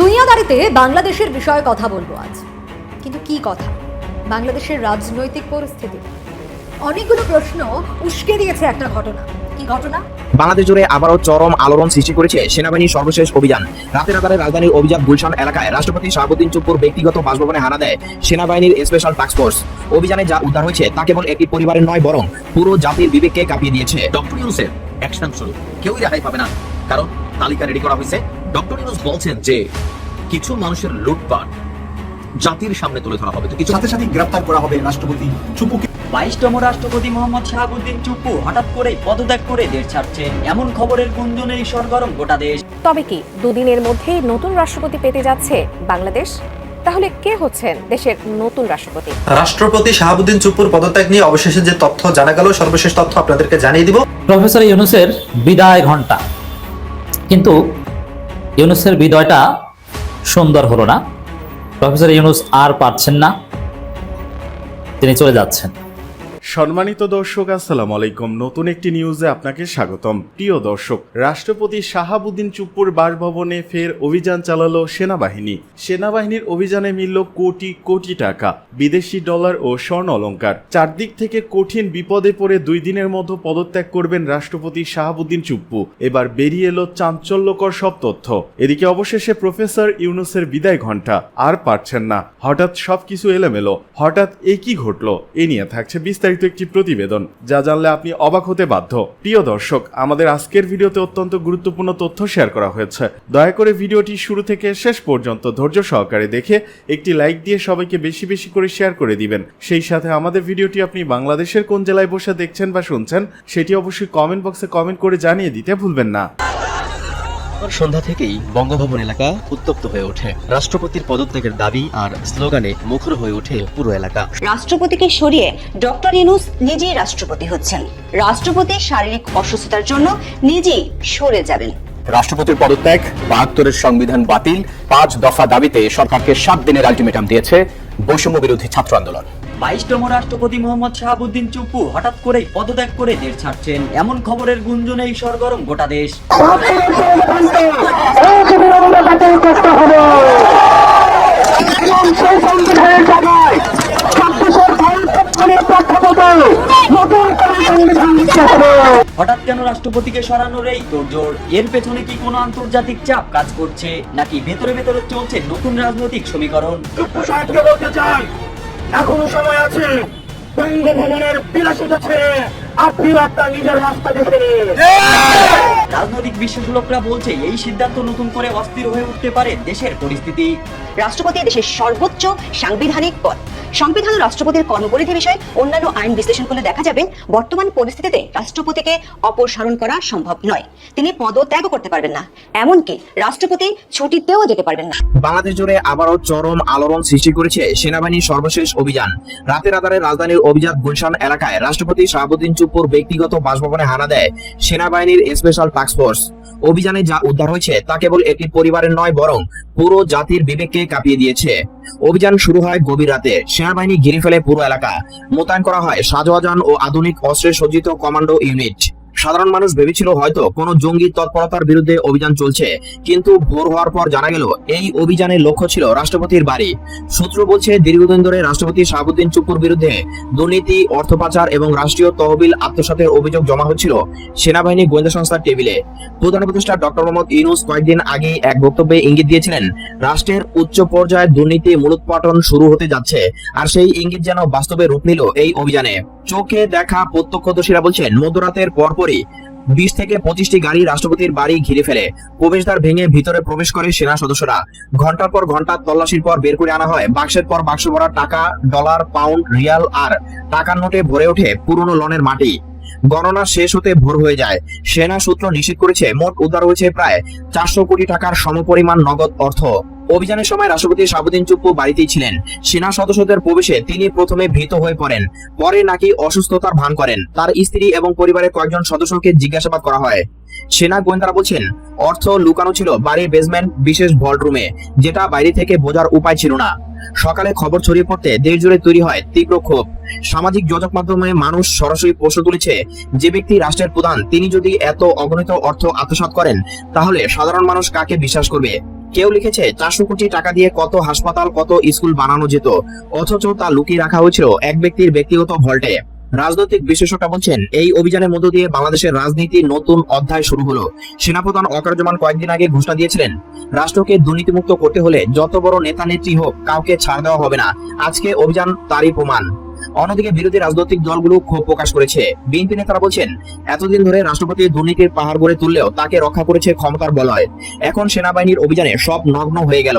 দুনিয়াদারিতে বাংলাদেশের বিষয়ে কথা বলব আজ। কিন্তু কি কথা? বাংলাদেশের রাজনৈতিক পরিস্থিতি। অনেকগুলো প্রশ্ন উস্কে দিয়েছে একটা ঘটনা। কি ঘটনা? বাংলাদেশ জুড়ে আবারও চরম আলোড়ন সৃষ্টি করেছে সেনাবাহিনীর সর্বশেষ অভিযান। রাতের আধারে রাজধানীর অভিযান গুলশান এলাকায় রাষ্ট্রপতি শাহাবুদ্দিন চুপুর ব্যক্তিগত বাসভবনে হানা দেয় সেনাবাহিনীর স্পেশাল টাস্ক ফোর্স। অভিযানে যা উদ্ধার হয়েছে তা কেবল একটি পরিবারের নয় বরং পুরো জাতির বিবেককে কাঁপিয়ে দিয়েছে। ডক্টর ইউনুসের অ্যাকশন শুরু। কেউই রেহাই পাবে না কারণ তালিকা রেডি করা হয়েছে। ডক্টর ইউনুস বলছেন যে কিছু মানুষের লুটপাট জাতির সামনে তুলে ধরা হবে। তো কিছু সাথে সাথে গ্রেপ্তার করা হবে রাষ্ট্রপতি চুপুকে। বাইশতম রাষ্ট্রপতি মোহাম্মদ শাহাবুদ্দিন চুপ্পু হঠাৎ করে পদত্যাগ করে দেশ ছাড়ছেন। এমন খবরের গুঞ্জনেই সরগরম গোটা দেশ। তবে কি দুদিনের মধ্যেই নতুন রাষ্ট্রপতি পেতে যাচ্ছে বাংলাদেশ? তাহলে কে হচ্ছেন দেশের নতুন রাষ্ট্রপতি? রাষ্ট্রপতি শাহাবুদ্দিন চুপুর পদত্যাগ নিয়ে অবশেষে যে তথ্য জানা গেল সর্বশেষ তথ্য আপনাদেরকে জানিয়ে দিব। প্রফেসর ইউনুসের বিদায় ঘণ্টা কিন্তু ইউনুসের বিদয়টা সুন্দর হলো না। প্রফেসর ইউনুস আর পারছেন না। তিনি চলে যাচ্ছেন। সম্মানিত দর্শক, আসসালামু আলাইকুম। নতুন একটি নিউজে আপনাকে স্বাগতম। প্রিয় দর্শক, রাষ্ট্রপতি শাহাবুদ্দিন চুপ্পুর বাসভবনে ফের অভিযান চালালো সেনাবাহিনী। সেনাবাহিনীর অভিযানে মিলল কোটি কোটি টাকা, বিদেশি ডলার ও স্বর্ণ অলংকার। চারদিক থেকে কঠিন বিপদে পড়ে দুই দিনের মধ্যে পদত্যাগ করবেন রাষ্ট্রপতি শাহাবুদ্দিন চুপ্পু। এবার বেরিয়ে এলো চাঞ্চল্যকর সব তথ্য। এদিকে অবশেষে প্রফেসর ইউনুসের বিদায় ঘণ্টা আর পারছেন না। হঠাৎ সবকিছু এলোমেলো। হঠাৎ এ কি ঘটলো? এ নিয়ে থাকছে বিস্তারিত একটি প্রতিবেদন, যা জানলে আপনি অবাক হতে বাধ্য। প্রিয় দর্শক, আমাদের আজকের ভিডিওতে অত্যন্ত গুরুত্বপূর্ণ তথ্য শেয়ার করা হয়েছে। দয়া করে ভিডিওটি শুরু থেকে শেষ পর্যন্ত ধৈর্য সহকারে দেখে একটি লাইক দিয়ে সবাইকে বেশি বেশি করে শেয়ার করে দিবেন। সেই সাথে আমাদের ভিডিওটি আপনি বাংলাদেশের কোন জেলায় বসে দেখছেন বা শুনছেন, সেটি অবশ্যই কমেন্ট বক্সে কমেন্ট করে জানিয়ে দিতে ভুলবেন না। সন্ধ্যা থেকেই বঙ্গভবন এলাকা উত্তপ্ত হয়ে ওঠে। রাষ্ট্রপতির পদত্যাগের দাবি আর স্লোগানে মুখর হয়ে ওঠে পুরো এলাকা। রাষ্ট্রপতিকে সরিয়ে ডক্টর ইউনুস নিজেই রাষ্ট্রপতি হচ্ছেন। রাষ্ট্রপতি শারীরিক অসুস্থতার জন্য নিজেই সরে যাবেন। রাষ্ট্রপতির পদত্যাগ বাহাত্তরের সংবিধান বাতিল পাঁচ দফা দাবিতে সরকারকে সাত দিনের আলটিমেটাম দিয়েছে বৈষম্য বিরোধী ছাত্র আন্দোলন। বাইশতম রাষ্ট্রপতি মোহাম্মদ শাহাবুদ্দিন চুপ্পু হঠাৎ করেই পদত্যাগ করে দেশ ছাড়ছেন। এমন খবরের গুঞ্জনেই সরগরম গোটা দেশ। হঠাৎ কেন রাষ্ট্রপতিকে সরানোর এই তোড়জোড়? এর পেছনে কি কোনো আন্তর্জাতিক চাপ কাজ করছে? নাকি ভেতরে ভেতরে চলছে নতুন রাজনৈতিক সমীকরণ? এখনও সময় আছে। বঙ্গভবনের বিলাসিতা ছেড়ে আপনি আপনার নিজের রাস্তা বেছে নিন। রাজনৈতিক বিশ্লেষকরা বলছে এই সিদ্ধান্ত নতুন করে অস্থির হয়ে উঠতে পারে দেশের পরিস্থিতি। রাষ্ট্রপতি দেশের সর্বোচ্চ সাংবিধানিক পদ। সংবিধান রাষ্ট্রপতির কর্মপরিধি বিষয়ে অন্যান্য আইন বিশ্লেষণ করলে দেখা যাবে বর্তমান পরিস্থিতিতে রাষ্ট্রপতিকে অপসারণ করা সম্ভব নয়। তিনি পদত্যাগও করতে পারবেন না। এমনকি রাষ্ট্রপতি ছুটিতেও যেতে পারবেন না। বাংলাদেশ জুড়ে আবারও চরম আলোড়ন সৃষ্টি করেছে সেনাবাহিনীর সর্বশেষ অভিযান। রাতের আধারে রাজধানীর অভিজাত গুলশান এলাকায় রাষ্ট্রপতি শাহাবুদ্দিন চুপ্পুর ব্যক্তিগত বাসভবনে হানা দেয় সেনাবাহিনীর স্পেশাল টাস্ক ফোর্স অভিযানে যা উদ্ধার হয়েছে তা কেবল একটি পরিবারের নয়, বরং পুরো জাতির বিবেককে কাঁপিয়ে দিয়েছে। অভিযান শুরু হয় গভীর রাতে। সেনাবাহিনী ঘিরে ফেলে পুরো এলাকা। মোতায়েন করা হয় সাজোয়াজান ও আধুনিক অস্ত্রে সজ্জিত কমান্ডো ইউনিট। সাধারণ মানুষ ভেবেছিল হয়তো কোনো জঙ্গি তৎপরতার বিরুদ্ধে অভিযান চলছে, কিন্তু ভোর হওয়ার পর জানা গেল এই অভিযানের লক্ষ্য ছিল রাষ্ট্রপতির বাড়ি। সূত্র বলছে, দীর্ঘদিন ধরে রাষ্ট্রপতি শাহাবুদ্দিন চুপুর বিরুদ্ধে দুর্নীতি অর্থ পাচার এবং রাষ্ট্রীয় তহবিল আত্মসাতের অভিযোগ জমা হচ্ছিল সেনাবাহিনী গোয়েন্দা সংস্থার টেবিলে। প্রধান উপদেষ্টা ডক্টর মোহাম্মদ ইউনুস কয়েকদিন আগে এক বক্তব্যে ইঙ্গিত দিয়েছিলেন, রাষ্ট্রের উচ্চ পর্যায়ে দুর্নীতি মূলোৎপাটন শুরু হতে যাচ্ছে, আর সেই ইঙ্গিত যেন বাস্তবে রূপ নিল এই অভিযানে। চোখে দেখা প্রত্যক্ষদর্শীরা বলছেন, মধ্যরাতের পরপরই বিশ থেকে পঁচিশটি গাড়ি রাষ্ট্রপতির বাড়ি ঘিরে ফেলে। প্রবেশদ্বার ভেঙে ভিতরে প্রবেশ করে সেনা সদস্যরা। ঘণ্টার পর ঘণ্টা তল্লাশির পর বের করে আনা হয়। বাক্সের পর বাক্স ভরা টাকা, ডলার, পাউন্ড, রিয়াল আর টাকার নোটে ভরে ওঠে পুরনো লনের মাটি। গণনা শেষ হতে ভোর হয়ে যায়। সেনা সূত্র নিশ্চিত করেছে, মোট উদ্ধার হয়েছে প্রায় চারশো কোটি টাকার সমপরিমাণ নগদ অর্থ। অভিযানের সময় রাষ্ট্রপতি শাহাবুদ্দিন চুপ্পু বাড়িতেই ছিলেন। সেনা সদস্যদের প্রবেশে তিনি প্রথমে ভীত হয়ে পড়েন, পরে নাকি অসুস্থতার ভান করেন। তার স্ত্রী এবং পরিবারের কয়েকজন সদস্যকে জিজ্ঞাসাবাদ করা হয়। সেনা গোয়েন্দারা বলছেন, অর্থ লুকানো ছিল বাড়ির বেসমেন্ট বিশেষ ভল্ট রুমে যেটা বাইরে থেকে বোঝার উপায় ছিল না। সকালে খবর ছড়িয়ে পড়তে দেশ জুড়ে তৈরি হয় তীব্র ক্ষোভ। সামাজিক যোগাযোগ মাধ্যমে মানুষ সরাসরি প্রশ্ন তুলেছে, যে ব্যক্তি রাষ্ট্রের প্রধান, তিনি যদি এত অগণিত অর্থ আত্মসাৎ করেন, তাহলে সাধারণ মানুষ কাকে বিশ্বাস করবে? কেউ লিখেছে, চারশো কোটি টাকা দিয়ে কত হাসপাতাল, কত স্কুল বানানো যেত, অথচ তা লুকিয়ে রাখা হয়েছিল এক ব্যক্তির ব্যক্তিগত ভল্টে। রাজনৈতিক বিশেষজ্ঞরা বলছেন, এই অভিযানের মধ্য দিয়ে বাংলাদেশের রাজনীতির নতুন অধ্যায় শুরু হলো। সেনাপ্রধান অকার্যমান কয়েকদিন আগে ঘোষণা দিয়েছিলেন, রাষ্ট্রকে দুর্নীতিমুক্ত করতে হলে যত বড় নেতা নেত্রী হোক, কাউকে ছাড় দেওয়া হবে না। আজকে অভিযান তারই প্রমাণ। অন্যদিকে বিরোধী রাজনৈতিক দলগুলো ক্ষোভ প্রকাশ করেছে। বিএনপি নেতারা বলছেন, এতদিন ধরে রাষ্ট্রপতি দুর্নীতির পাহাড় গড়ে তুললেও তাকে রক্ষা করেছে ক্ষমতার বলয়। এখন সেনাবাহিনীর অভিযানে সব নগ্ন হয়ে গেল।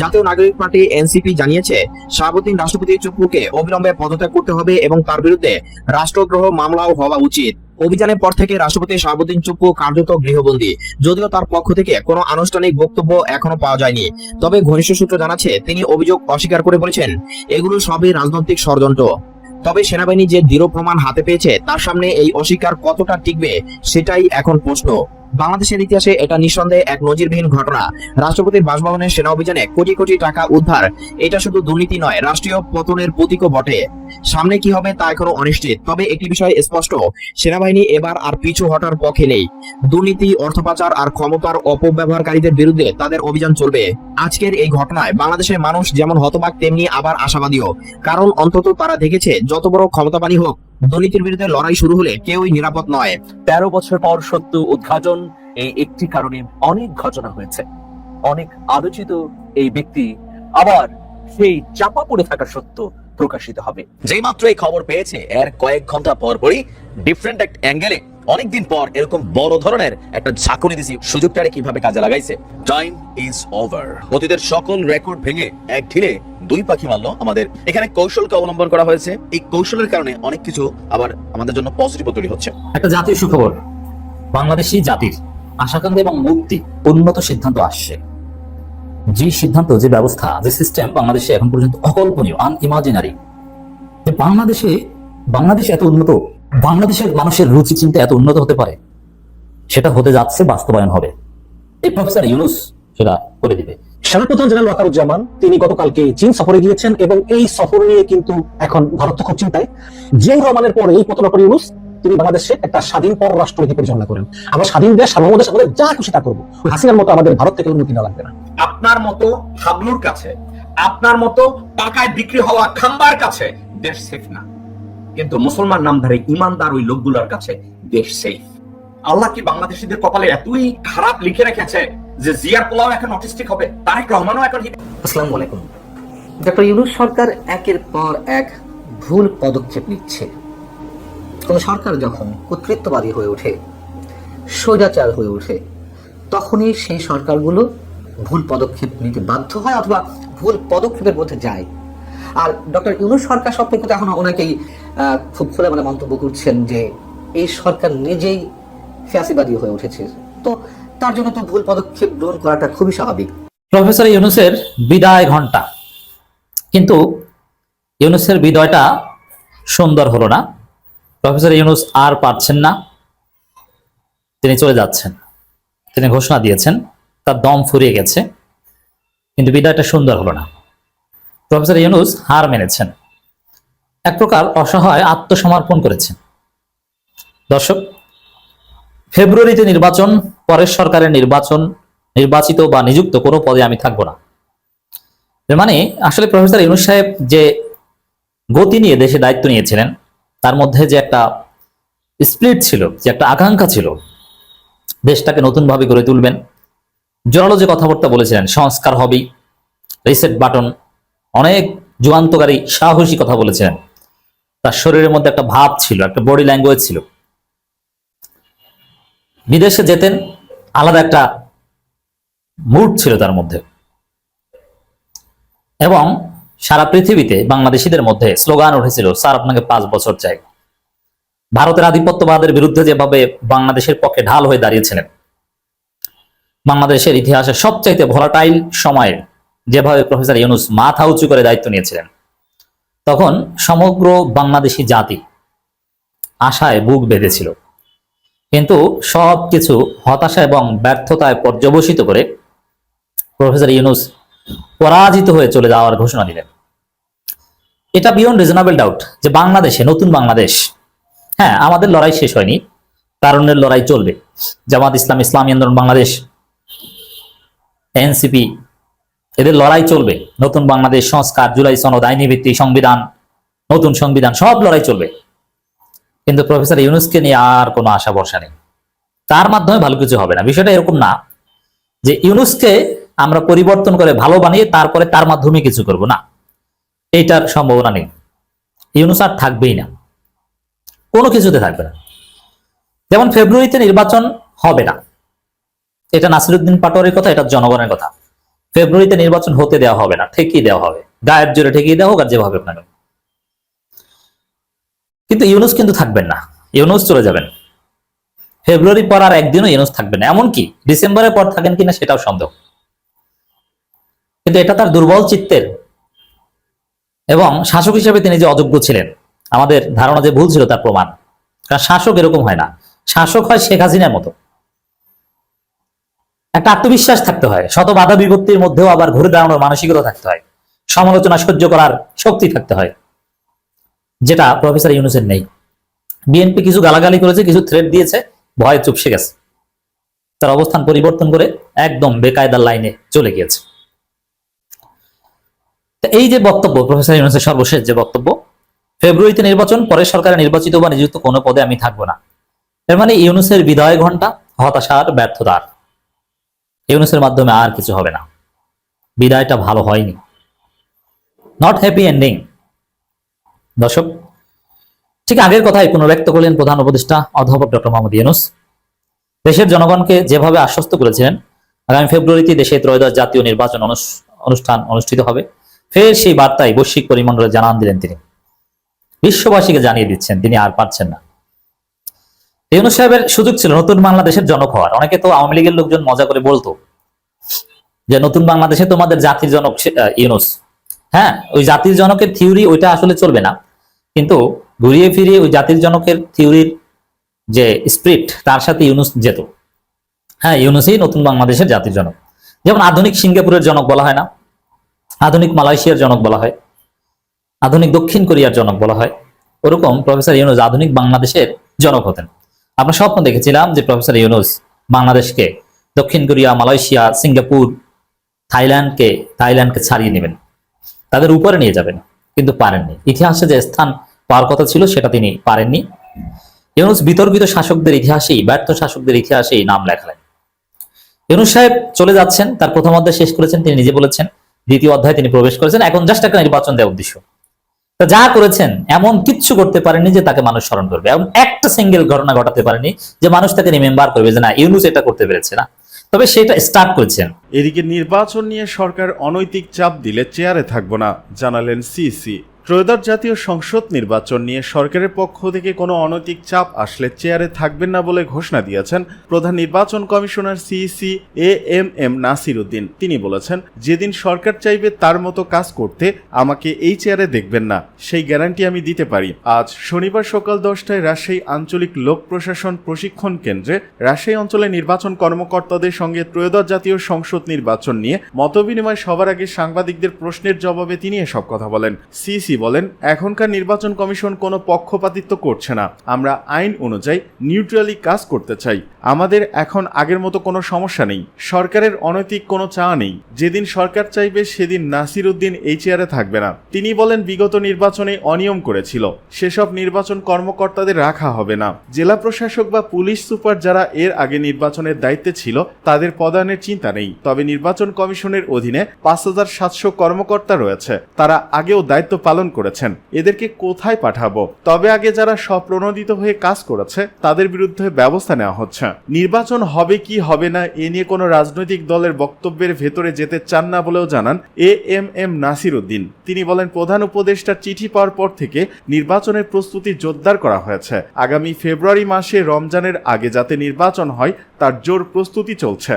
জাতীয় নাগরিক পার্টি এনসিপি জানিয়েছে শাহাবুদ্দিন রাষ্ট্রপতি চুপুকে অবিলম্বে পদত্যাগ করতে হবে এবং তার বিরুদ্ধে রাষ্ট্রদ্রোহ মামলাও হওয়া উচিত। অভিযানের পর থেকে রাষ্ট্রপতি শাহাবুদ্দিন চুপ্পু কার্যত গৃহবন্দী। যদিও তার পক্ষ থেকে কোনো আনুষ্ঠানিক বক্তব্য এখনও পাওয়া যায়নি। তবে ঘনিষ্ঠ সূত্র জানাচ্ছে, তিনি অভিযোগ অস্বীকার করে বলেছেন, এগুলো সবই রাজনৈতিক ষড়যন্ত্র। তবে সেনাবাহিনী যে দৃঢ় প্রমাণ হাতে পেয়েছে, তার সামনে এই অস্বীকার কতটা টিকবে, সেটাই এখন প্রশ্ন। বাংলাদেশের ইতিহাসে এটা নিঃসন্দেহে এক নজিরবিহীন ঘটনা। রাষ্ট্রপতির বাসভবনের সেনা অভিযানে কোটি কোটি টাকা উদ্ধার। এটা শুধু দুর্নীতি নয়, রাষ্ট্রীয় পতনের প্রতীকও বটে। সামনে কি হবে তা এখনও অনিশ্চিত, তবে একটি বিষয় স্পষ্ট, সেনাবাহিনী এবার আর পিছু হটার পক্ষে নেই। দুর্নীতি অর্থ পাচার আর ক্ষমতার অপব্যবহারকারীদের বিরুদ্ধে তাদের অভিযান চলবে। আজকের এই ঘটনায় বাংলাদেশের মানুষ যেমন হতবাক, তেমনি আবার আশাবাদীও। কারণ অন্তত তারা দেখেছে, যত বড় ক্ষমতাবানী হোক দুর্নীতির বিরুদ্ধে লড়াই শুরু হলে কেউই নিরাপদ নয়। তেরো বছর পর সত্য উদ্ঘাটন, এই একটি কারণে অনেক ঘটনা হয়েছে। অনেক আলোচিত এই ব্যক্তি আবার সেই চাপা পড়ে থাকা সত্য প্রকাশিত হবে। যেই মাত্র এই খবর পেয়েছে, এর কয়েক ঘণ্টা পর পরই ডিফারেন্ট এক অ্যাঙ্গেলে অনেকদিন পর এরকম বড় ধরনের একটা ঝাঁকুনি দিছি, সুযোগটারে কীভাবে কাজে লাগাইছে? টাইম ইজ ওভার অতীতের সকল রেকর্ড ভেঙে এক ঢিলে দুই পাখি মারলো আমাদের। এখানে কৌশলকে অবলম্বন করা হয়েছে। এই কৌশলের কারণে অনেক কিছু আবার আমাদের জন্য পজিটিভ তৈরি হচ্ছে। একটা জাতীয় সুখবর। বাংলাদেশি জাতির। আশাকাঙ্ক্ষা এবং মুক্তি উন্নত সিদ্ধান্ত আসছে। যে সিদ্ধান্ত, যে ব্যবস্থা, যে সিস্টেম বাংলাদেশে এখন পর্যন্ত অকল্পনীয় আনইমাজিনারি যে বাংলাদেশে, বাংলাদেশ এত উন্নত বাংলাদেশের মানুষের রুচি চিন্তা এত উন্নত হতে পারে সেটা হতে যাচ্ছে বাস্তবায়ন হবে। এই প্রফেসর ইউনুস সেটা করে দিবে। সেনাপ্রধান জেনারেল ওয়াকারুজ্জামান তিনি গতকালকে চীন সফরে গিয়েছেন এবং এই সফর নিয়ে কিন্তু এখন ভারত খুব চিন্তায়। জিয়াউর রহমানের পরে এই পতন ডক্টর ইউনুস তিনি বাংলাদেশে একটা স্বাধীন পররাষ্ট্রনীতি পরিচালনা করেন। আমরা স্বাধীন দেশ সার্বভৌম দেশ আমাদের যা খুশি তা করব। হাসিনার মতো আমাদের ভারত থেকে অনুমতি নেওয়া লাগবে না। আপনার মতো হাবলুর কাছে আপনার মতো টাকায় বিক্রি হওয়া খাম্বার কাছে দেশ সেফ না। কিন্তু মুসলমান নামধারী ইমানদার ওই লোকগুলোর কাছে দেশ সেফ আল্লাহ কি বাংলাদেশিদের কপালে এতই খারাপ লিখে রেখেছে যে জিয়ার পোলাও এখন অটিস্টিক হবে? তারেক রহমানও এখন আসসালামু আলাইকুম। ডক্টর ইউনুস সরকার একের পর এক ভুল পদক্ষেপ নিচ্ছে। সরকার যখন কর্তৃত্ববাদী হয়ে ওঠে, স্বৈরাচার হয়ে ওঠে, তখনই সেই সরকারগুলো ভুল পদক্ষেপ নিতে বাধ্য হয় অথবা ভুল পদক্ষেপের মধ্যে যায়। আর ডক্টর ইউনুস সরকার সম্পর্কে তো এখন অনেকেই খুব খোলা মানে মন্তব্য করছেন যে এই সরকার নিজেই ফ্যাসিবাদী হয়ে উঠেছে। তো তার জন্য তো ভুল পদক্ষেপ গ্রহণ করাটা খুবই স্বাভাবিক। প্রফেসর ইউনুসের বিদায় ঘণ্টা কিন্তু ইউনুসের বিদায়টা সুন্দর হলো না। প্রফেসর ইউনুস আর পারছেন না। তিনি চলে যাচ্ছেন। তিনি ঘোষণা দিয়েছেন, তার দম ফুরিয়ে গেছে। কিন্তু বিদায়টা সুন্দর হলো না। প্রফেসর ইউনুস হার মেনেছেন। এক প্রকার অসহায় আত্মসমর্পণ করেছেন দর্শক, ফেব্রুয়ারিতে নির্বাচন, পরের সরকারের নির্বাচন, নির্বাচিত বা নিযুক্ত কোনো পদে আমি থাকব না। মানে আসলে প্রফেসর ইউনুস সাহেব যে গতি নিয়ে দেশে দায়িত্ব নিয়েছিলেন, তার মধ্যে যে একটা স্প্লিট ছিল, যে একটা আকাঙ্ক্ষা ছিল, দেশটাকে নতুনভাবে গড়ে তুলবেন। জোরালো যে কথাবার্তা বলেছিলেন, সংস্কার হবেই রিসেট বাটন অনেক যুগান্তকারী সাহসী কথা বলেছিলেন। তার শরীরের মধ্যে একটা ভাব ছিল, একটা বডি ল্যাঙ্গুয়েজ ছিল। বিদেশে যেতেন, আলাদা একটা মুড ছিল তার মধ্যে। এবং সারা পৃথিবীতে বাংলাদেশিদের মধ্যে স্লোগান উঠেছিল, স্যার, আপনাকে পাঁচ বছর চাই। ভারতের আধিপত্যবাদের বিরুদ্ধে যেভাবে বাংলাদেশের পক্ষে ঢাল হয়ে দাঁড়িয়েছিলেন, বাংলাদেশের ইতিহাসে সবচাইতে ভোলাটাইল সময়ে যেভাবে প্রফেসর ইউনুস মাথা উঁচু করে দায়িত্ব নিয়েছিলেন। তখন সমগ্র বাংলাদেশি জাতি আশায় বুক বেঁধেছিল। কিন্তু সবকিছু হতাশা এবং ব্যর্থতায় পর্যবসিত করে প্রফেসর ইউনুস পরাজিত হয়ে চলে যাওয়ার ঘোষণা দিলেন। এটা বিয়ন্ড রিজনেবল ডাউট যে বাংলাদেশে, নতুন বাংলাদেশ হ্যাঁ আমাদের লড়াই শেষ হয়নি, তারুণ্যের লড়াই চলবে। জামাত ইসলাম, ইসলামী আন্দোলন, বাংলাদেশ, এনসিপি এদের লড়াই চলবে। নতুন বাংলাদেশ সংস্কার, জুলাই সনদ, আইনি ভিত্তিক সংবিধান, নতুন সংবিধান, সব লড়াই চলবে। কিন্তু প্রফেসর ইউনুসকে নিয়ে আর কোনো আশা ভরসা নেই। তার মাধ্যমে ভালো কিছু হবে না। বিষয়টা এরকম না যে ইউনুসকে আমরা পরিবর্তন করে ভালো বানিয়ে তারপরে তার মাধ্যমে কিছু করব না। এইটার সম্ভাবনা নেই। ইউনুস আর থাকবেই না। কোনো কিছুতে থাকবে না। যেমন ফেব্রুয়ারিতে নির্বাচন হবে না। এটা নাসিরুদ্দিন পাটোয়ারির কথা, এটা জনগণের কথা। ফেব্রুয়ারিতে নির্বাচন হতে দেওয়া হবে না ঠেকিয়ে দেওয়া হবে। গায়ের জোরে ঠেকিয়ে দেওয়া হোক আর যেভাবে হোক কিন্তু ইউনুস কিন্তু থাকবেন না, ইউনুস চলে যাবেন। ফেব্রুয়ারি পর আর একদিনও ইউনুস থাকবেন না, এমনকি ডিসেম্বরের পর থাকেন কিনা সেটাও সন্দেহ। কিন্তু এটা তার দুর্বল চিত্তের। এবং শাসক হিসেবে তিনি যে অযোগ্য ছিলেন, আমাদের ধারণা যে ভুল ছিল তার প্রমাণ। কারণ শাসক এরকম হয় না। শাসক হয় শেখ হাসিনার মতো। একটা আত্মবিশ্বাস থাকতে হয়, শত বাধা বিপত্তির মধ্যেও আবার ঘুরে দাঁড়ানোর মানসিকতা থাকতে হয়, সমালোচনা সহ্য করার শক্তি থাকতে হয়, যেটা প্রফেসর ইউনুসের নেই। বিএনপি কিছু গালাগালি করেছে, কিছু থ্রেট দিয়েছে, ভয়ে চুপসে গেছে। তার অবস্থান পরিবর্তন করে একদম বেকায়দার লাইনে চলে গিয়েছে। এই যে বক্তব্য, প্রফেসর ইউনুসের সর্বশেষ যে বক্তব্য, ফেব্রুয়ারিতে নির্বাচন, পরে সরকারে নির্বাচিত বা নিযুক্ত কোনো পদে আমি থাকব না। এর মানে ইউনুসের বিদায় ঘণ্টা হতাশার ব্যর্থতার। ইউনুসের মাধ্যমে আর কিছু হবে না। বিদায়টা ভালো হয়নি। নট হ্যাপি এন্ডিং দর্শক, ঠিক আগের কথাই পুনর্ব্যক্ত করলেন প্রধান উপদেষ্টা অধ্যাপক ডক্টর মোহাম্মদ ইউনুস। দেশের জনগণকে যেভাবে আশ্বস্ত করেছিলেন, আগামী ফেব্রুয়ারিতে দেশে ত্রয়োদশ জাতীয় নির্বাচন অনুষ্ঠান অনুষ্ঠিত হবে। ফের সেই বার্তায় বৈশ্বিক পরিমণ্ডলে জানান দিলেন তিনি। বিশ্ববাসীকে জানিয়ে দিচ্ছেন, তিনি আর পারছেন না। ইউনুস সাহেবের সুযোগ ছিল নতুন বাংলাদেশের জনক হওয়ার। অনেকে তো আওয়ামী লীগের লোকজন মজা করে বলতো যে নতুন বাংলাদেশে তোমাদের জাতির জনক ইউনুস। হ্যাঁ ওই জাতির জনকের থিওরি ওইটা আসলে চলবে না। কিন্তু ঘুরিয়ে ফিরিয়ে ওই জাতির জনকের থিওরির যে স্প্রিট তার সাথে ইউনুস যেত। হ্যাঁ ইউনুসই নতুন বাংলাদেশের জাতির জনক। যেমন আধুনিক সিঙ্গাপুরের জনক বলা হয় না। আধুনিক মালয়েশিয়ার জনক বলা হয়। আধুনিক দক্ষিণ কোরিয়ার জনক বলা হয়। ওরকম প্রফেসর ইউনুস আধুনিক বাংলাদেশের জনক হতেন। আমরা স্বপ্ন দেখেছিলাম যে প্রফেসর ইউনুস বাংলাদেশকে দক্ষিণ কোরিয়া, মালয়েশিয়া, সিঙ্গাপুর, থাইল্যান্ডকে থাইল্যান্ডকে ছাড়িয়ে নেবেন। তাদের উপরে নিয়ে যাবেন, কিন্তু পারেননি। ইতিহাসে যে স্থান পাওয়ার কথা ছিল সেটা তিনি পারেননি। ইউনুস বিতর্কিত শাসকদের ইতিহাসেই, ব্যর্থ শাসকদের ইতিহাসেই নাম লেখালেন। ইউনুস সাহেব চলে যাচ্ছেন, তার প্রথম অধ্যায় শেষ করেছেন, তিনি নিজে বলেছেন, দ্বিতীয় অধ্যায়ে তিনি প্রবেশ করেছেন। এখন জাস্ট একটা নির্বাচন দেওয়ার উদ্দেশ্য। যা করেছেন, এমন কিচ্ছু করতে পারেনি যে তাকে মানুষ স্মরণ করবে। এবং একটা সিঙ্গেল ঘটনা ঘটাতে পারেনি যে মানুষ তাকে রিমেম্বার করবে যে না, ইউনুস এটা করতে পেরেছে না। তবে সেটা স্টার্ট করেছেন। এদিকে নির্বাচন নিয়ে সরকার অনৈতিক চাপ দিলে চেয়ারে থাকব না, জানালেন সিসি ত্রয়োদশ জাতীয় সংসদ নির্বাচন নিয়ে সরকারের পক্ষ থেকে কোনো অনৈতিক চাপ আসলে চেয়ারে থাকবেন না বলে ঘোষণা দিয়েছেন প্রধান নির্বাচন commissioner CEC A M M Nasir Uddin. তিনি বলেছেন, যেদিন সরকার চাইবে তার মতো কাজ করতে আমাকে এই চেয়ারে দেখবেন না। সেই গ্যারান্টি আমি দিতে পারি। আজ শনিবার সকাল দশটায় রাজশাহী আঞ্চলিক লোক প্রশাসন প্রশিক্ষণ কেন্দ্রে রাজশাহী অঞ্চলে নির্বাচন কর্মকর্তাদের সঙ্গে ত্রয়োদশ জাতীয় সংসদ নির্বাচন নিয়ে মতবিনিময় সবার আগে সাংবাদিকদের প্রশ্নের জবাবে তিনি এসব কথা বলেন। সিসি বলেন? এখনকার নির্বাচন কমিশন কোনো পক্ষপাতিত্ব করছে না। আমরা আইন অনুযায়ী নিউট্রালি কাজ করতে চাই। আমাদের এখন আগের মতো কোনো সমস্যা নেই। সরকারের অনৈতিক কোনো চাওয়া নেই। যেদিন সরকার চাইবে, সেদিন নাসির উদ্দিন এই চেয়ারে থাকবে না। তিনি বলেন, বিগত নির্বাচনে অনিয়ম করেছিল। সেসব নির্বাচন কর্মকর্তাদের রাখা হবে না। জেলা প্রশাসক বা পুলিশ সুপার যারা এর আগে নির্বাচনের দায়িত্বে ছিল, তাদের পদায়নের চিন্তা নেই। তবে নির্বাচন কমিশনের অধীনে পাঁচ হাজার সাতশো কর্মকর্তা রয়েছে। তারা আগেও দায়িত্ব পালন করেছেন। এদেরকে কোথায় পাঠাবো? তবে আগে যারা স্বপ্রণোদিত হয়ে কাজ করেছে, তাদের বিরুদ্ধে ব্যবস্থা নেওয়া হচ্ছে। নির্বাচন হবে কি হবে না, এ নিয়ে কোনো রাজনৈতিক দলের বক্তব্যের ভেতরে যেতে চান না বলেও জানান A M M Nasir Uddin. তিনি বলেন, প্রধান উপদেষ্টার চিঠি পাওয়ার পর থেকে নির্বাচনের প্রস্তুতি জোরদার করা হয়েছে। আগামী ফেব্রুয়ারি মাসে রমজানের আগে যাতে নির্বাচন হয়, তার জোর প্রস্তুতি চলছে।